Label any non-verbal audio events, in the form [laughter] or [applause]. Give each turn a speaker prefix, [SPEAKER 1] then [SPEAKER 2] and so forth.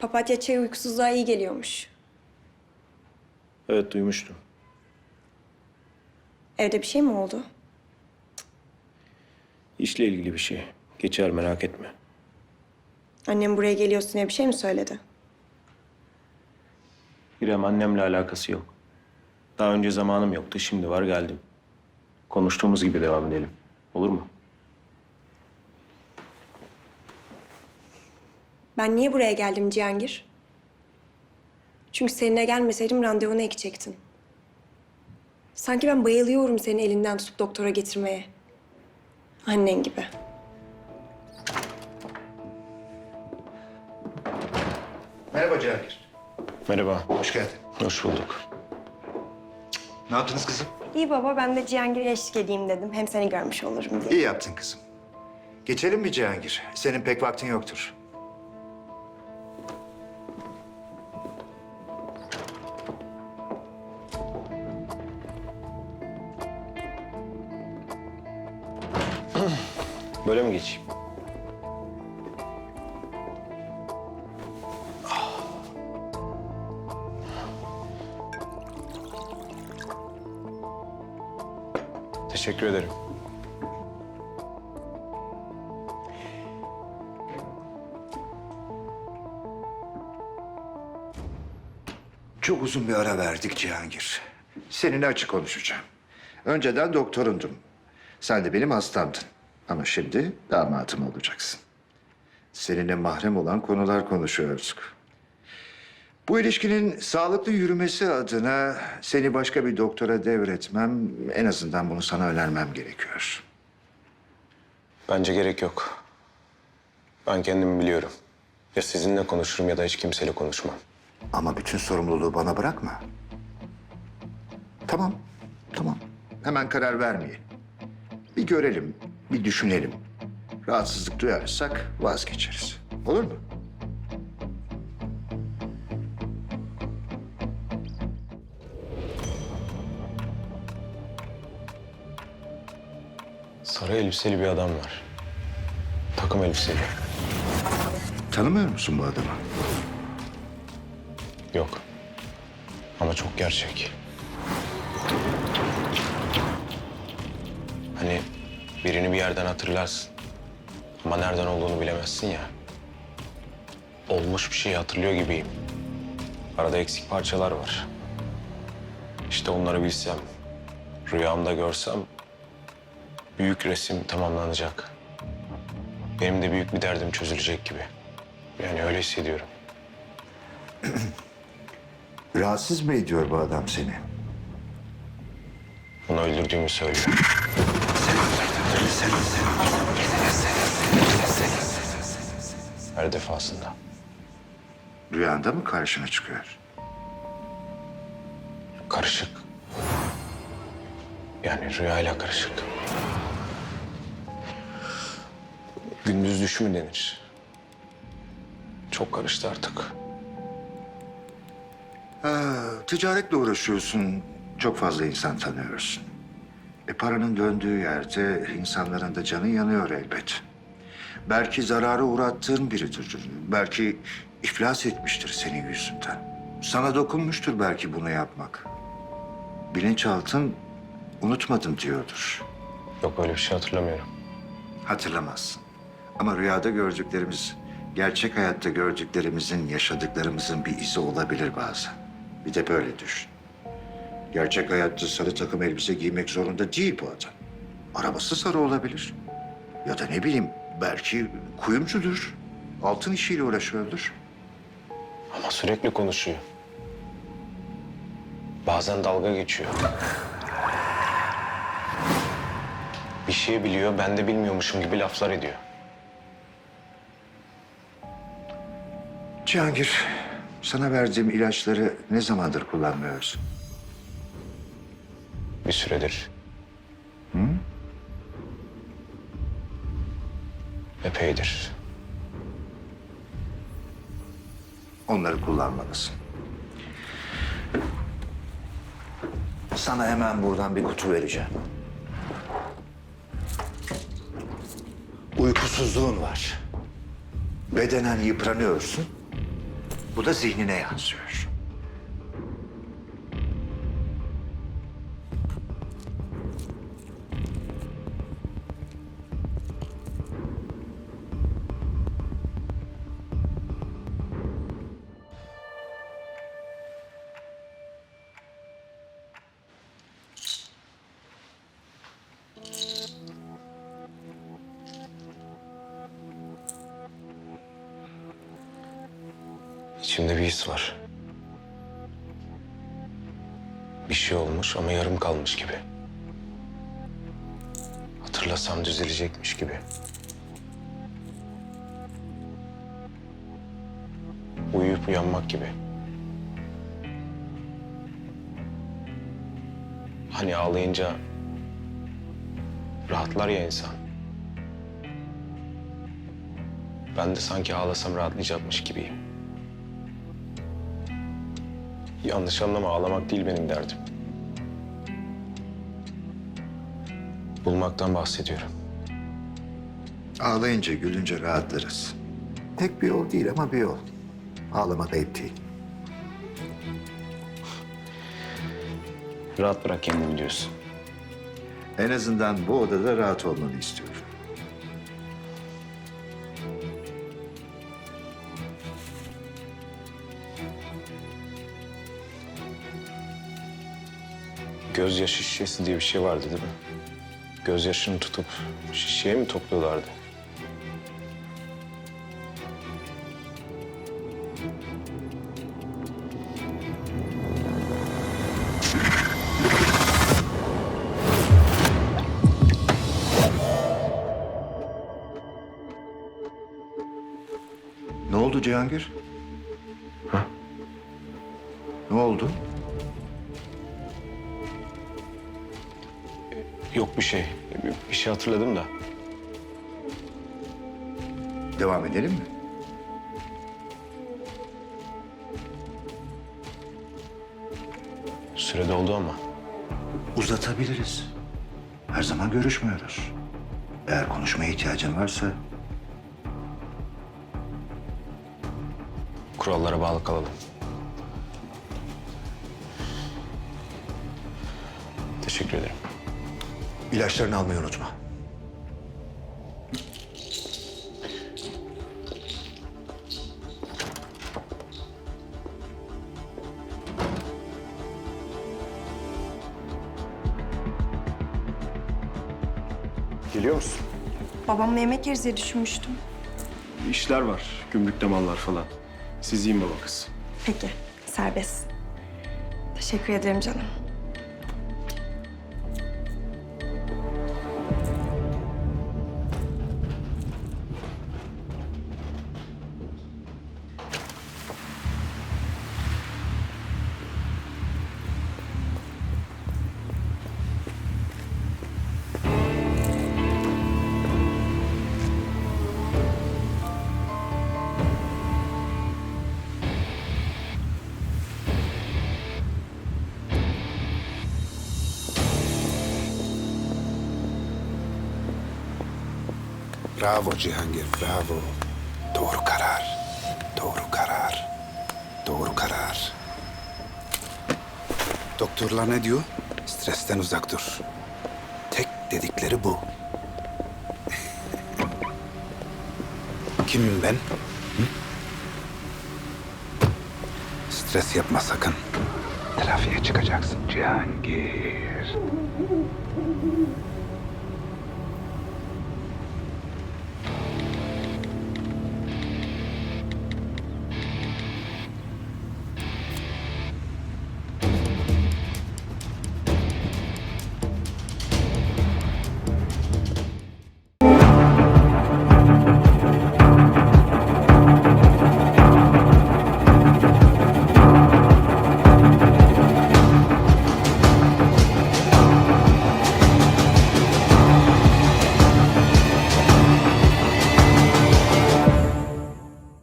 [SPEAKER 1] Papatya çayı uykusuzluğa iyi geliyormuş.
[SPEAKER 2] Evet duymuştum.
[SPEAKER 1] Evde bir şey mi oldu?
[SPEAKER 2] İşle ilgili bir şey. Geçer merak etme.
[SPEAKER 1] Annem buraya geliyorsun diye bir şey mi söyledi?
[SPEAKER 2] İrem annemle alakası yok. Daha önce zamanım yoktu. Şimdi var geldim. Konuştuğumuz gibi devam edelim. Olur mu?
[SPEAKER 1] Ben niye buraya geldim Cihangir? Çünkü seninle gelmeseydim randevunu ekecektin. Sanki ben bayılıyorum seni elinden tutup doktora getirmeye. Annen gibi.
[SPEAKER 3] Merhaba Cihangir.
[SPEAKER 2] Merhaba.
[SPEAKER 3] Hoş geldin.
[SPEAKER 2] Hoş bulduk.
[SPEAKER 3] Ne yaptınız kızım?
[SPEAKER 1] İyi baba ben de Cihangir'e eşlik edeyim dedim. Hem seni görmüş olurum diye.
[SPEAKER 3] İyi yaptın kızım. Geçelim mi Cihangir? Senin pek vaktin yoktur.
[SPEAKER 2] Böyle mi geçeyim? Teşekkür ederim.
[SPEAKER 3] Çok uzun bir ara verdik Cihangir. Seninle açık konuşacağım. Önceden doktorundum. Sen de benim hastamdın. Ama şimdi damatım olacaksın. Seninle mahrem olan konular konuşuyoruz. Bu ilişkinin sağlıklı yürümesi adına seni başka bir doktora devretmem, en azından bunu sana önermem gerekiyor.
[SPEAKER 2] Bence gerek yok. Ben kendimi biliyorum. Ya sizinle konuşurum ya da hiç kimseyle konuşmam.
[SPEAKER 3] Ama bütün sorumluluğu bana bırakma. Tamam, tamam. Hemen karar vermeyelim. Bir görelim, bir düşünelim. Rahatsızlık duyarsak vazgeçeriz. Olur mu?
[SPEAKER 2] Sarı elbiseli bir adam var. Takım elbiseli.
[SPEAKER 3] Tanımıyor musun bu adamı?
[SPEAKER 2] Yok. Ama çok gerçek. Birini bir yerden hatırlarsın. Ama nereden olduğunu bilemezsin ya. Olmuş bir şeyi hatırlıyor gibiyim. Arada eksik parçalar var. İşte onları bilsem, rüyamda görsem büyük resim tamamlanacak. Benim de büyük bir derdim çözülecek gibi. Yani öyle hissediyorum. [clears throat]
[SPEAKER 3] Rahatsız mı ediyor bu adam seni?
[SPEAKER 2] Onu öldürdüğümü söylüyor. Her defasında.
[SPEAKER 3] Rüyanda mı karşına çıkıyor?
[SPEAKER 2] Karışık. Yani rüyayla karışık. Gündüz düşü mü denir? Çok karıştı artık.
[SPEAKER 3] Ha, ticaretle uğraşıyorsun. Çok fazla insan tanıyorsun. E paranın döndüğü yerde insanların da canı yanıyor elbet. Belki zarara uğrattığın biridir. Belki iflas etmiştir senin yüzünden. Sana dokunmuştur belki bunu yapmak. Bilinçaltın unutmadım diyordur.
[SPEAKER 2] Yok öyle bir şey hatırlamıyorum.
[SPEAKER 3] Hatırlamazsın. Ama rüyada gördüklerimiz, gerçek hayatta gördüklerimizin, yaşadıklarımızın bir izi olabilir bazen. Bir de böyle düşün. Gerçek hayatta sarı takım elbise giymek zorunda değil bu adam. Arabası sarı olabilir. Ya da ne bileyim belki kuyumcudur. Altın işiyle uğraşıyordur.
[SPEAKER 2] Ama sürekli konuşuyor. Bazen dalga geçiyor. Bir şey biliyor, ben de bilmiyormuşum gibi laflar ediyor.
[SPEAKER 3] Cihangir, sana verdiğim ilaçları ne zamandır kullanmıyorsun?
[SPEAKER 2] Bir süredir. Epeydir.
[SPEAKER 3] Onları kullanmalısın. Sana hemen buradan bir kutu vereceğim. Uykusuzluğun var. Bedenen yıpranıyorsun. Bu da zihnine yansıyor.
[SPEAKER 2] İçimde bir his var. Bir şey olmuş ama yarım kalmış gibi. Hatırlasam düzelecekmiş gibi. Uyuyup uyanmak gibi. Hani ağlayınca rahatlar ya insan. Ben de sanki ağlasam rahatlayacakmış gibiyim. Yanlış anlama ağlamak değil benim derdim. Bulmaktan bahsediyorum.
[SPEAKER 3] Ağlayınca, gülünce rahatlarız. Tek bir yol değil ama bir yol. Ağlamak ayıp değil.
[SPEAKER 2] Rahat bırak kendini diyorsun.
[SPEAKER 3] En azından bu odada rahat olmanı istiyorum.
[SPEAKER 2] Gözyaşı şişesi diye bir şey vardı değil mi? Gözyaşını tutup şişeye mi topluyorlardı?
[SPEAKER 3] Ne oldu Cihangir?
[SPEAKER 2] Ha?
[SPEAKER 3] Ne oldu?
[SPEAKER 2] Yok bir şey. Bir- şey hatırladım da.
[SPEAKER 3] Devam edelim mi?
[SPEAKER 2] Süre doldu ama.
[SPEAKER 3] Uzatabiliriz. Her zaman görüşmüyoruz. Eğer konuşmaya ihtiyacın varsa
[SPEAKER 2] Kurallara bağlı kalalım. Teşekkür ederim.
[SPEAKER 3] İlaçlarını almayı unutma.
[SPEAKER 4] Geliyor musun?
[SPEAKER 1] Babamla yemek yeriz diye düşünmüştüm.
[SPEAKER 4] İşler var, gümrükte mallar falan. Siz yiyin baba kız.
[SPEAKER 1] Peki, serbest. Teşekkür ederim canım.
[SPEAKER 5] Bravo Cihangir, bravo. Doğru karar. Doğru karar. Doğru karar. Doktorlar ne diyor? Stresten uzak dur. Tek dedikleri bu. [laughs] Kimim ben? Hı? Stres yapma sakın. Trafiğe çıkacaksın Cihangir.